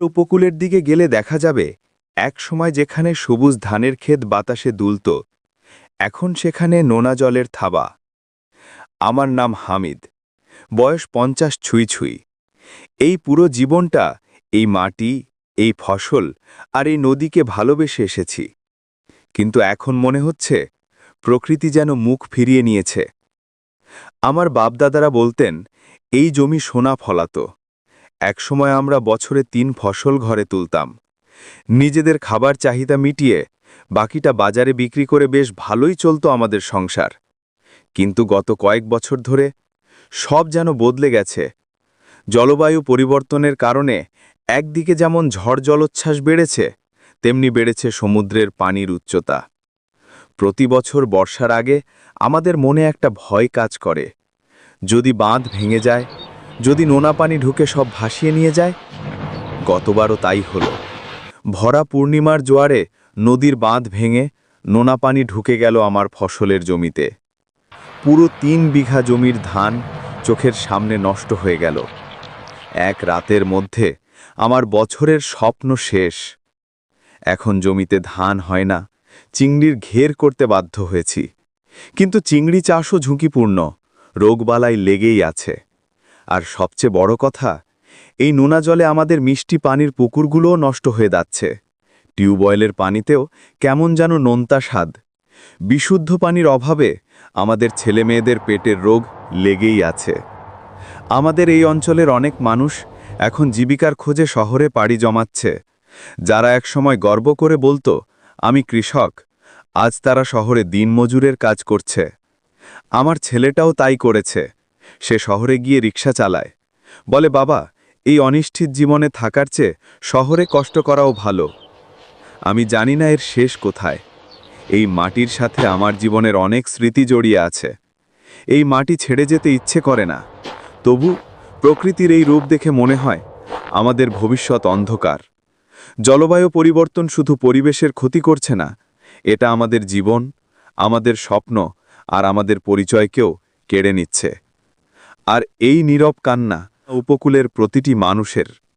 উপকূলের দিকে গেলে দেখা যাবে, এক সময় যেখানে সবুজ ধানের ক্ষেত বাতাসে দুলত, এখন সেখানে নোনা জলের থাবা। আমার নাম হামিদ। বয়স পঞ্চাশ ছুঁই ছুঁই। এই পুরো জীবনটা এই মাটি, এই ফসল আর এই নদীকে ভালোবেসে এসেছি। কিন্তু এখন মনে হচ্ছে প্রকৃতি যেন মুখ ফিরিয়ে নিয়েছে। আমার বাপদাদারা বলতেন, এই জমি সোনা ফলাতো। একসময় আমরা বছরে তিন ফসল ঘরে তুলতাম। নিজেদের খাবার চাহিদা মিটিয়ে বাকিটা বাজারে বিক্রি করে বেশ ভালোই চলতো আমাদের সংসার। কিন্তু গত কয়েক বছর ধরে সব যেন বদলে গেছে। জলবায়ু পরিবর্তনের কারণে একদিকে যেমন ঝড় জলোচ্ছ্বাস বেড়েছে, তেমনি বেড়েছে সমুদ্রের পানির উচ্চতা। প্রতি বছর বর্ষার আগে আমাদের মনে একটা ভয় কাজ করে। যদি বাঁধ ভেঙে যায় যদি নোনা পানি ঢুকে সব ভাসিয়ে নিয়ে যায়, গতবারও তাই হলো। ভরা পূর্ণিমার জোয়ারে নদীর বাঁধ ভেঙে নোনা পানি ঢুকে গেল আমার ফসলের জমিতে। পুরো তিন বিঘা জমির ধান চোখের সামনে নষ্ট হয়ে গেল। এক রাতের মধ্যে আমার বছরের স্বপ্ন শেষ। এখন জমিতে ধান হয় না, চিংড়ির ঘের করতে বাধ্য হয়েছি। কিন্তু চিংড়ি চাষও ঝুঁকিপূর্ণ, রোগবালাই লেগেই আছে। আর সবচেয়ে বড় কথা, এই নোনা জলে আমাদের মিষ্টি পানির পুকুরগুলোও নষ্ট হয়ে যাচ্ছে। টিউবওয়েলের পানিতেও কেমন যেন নোনতা স্বাদ। বিশুদ্ধ পানির অভাবে আমাদের ছেলেমেয়েদের পেটের রোগ লেগেই আছে। আমাদের এই অঞ্চলের অনেক মানুষ এখন জীবিকার খোঁজে শহরে পাড়ি জমাচ্ছে। যারা একসময় গর্ব করে বলতো, আমি কৃষক, আজ তারা শহরে দিনমজুরের কাজ করছে। আমার ছেলেটাও তাই করেছে। সে শহরে গিয়ে রিক্সা চালায়। বলে, বাবা, এই অনিশ্চিত জীবনে থাকার চেয়ে শহরে কষ্ট করাও ভালো। আমি জানি না এর শেষ কোথায়। এই মাটির সাথে আমার জীবনের অনেক স্মৃতি জড়িয়ে আছে। এই মাটি ছেড়ে যেতে ইচ্ছে করে না। তবু প্রকৃতির এই রূপ দেখে মনে হয় আমাদের ভবিষ্যৎ অন্ধকার। জলবায়ু পরিবর্তন শুধু পরিবেশের ক্ষতি করছে না, এটা আমাদের জীবন, আমাদের স্বপ্ন আর আমাদের পরিচয়কেও কেড়ে নিচ্ছে। আর এই নীরব কান্না উপকূলের প্রতিটি মানুষের।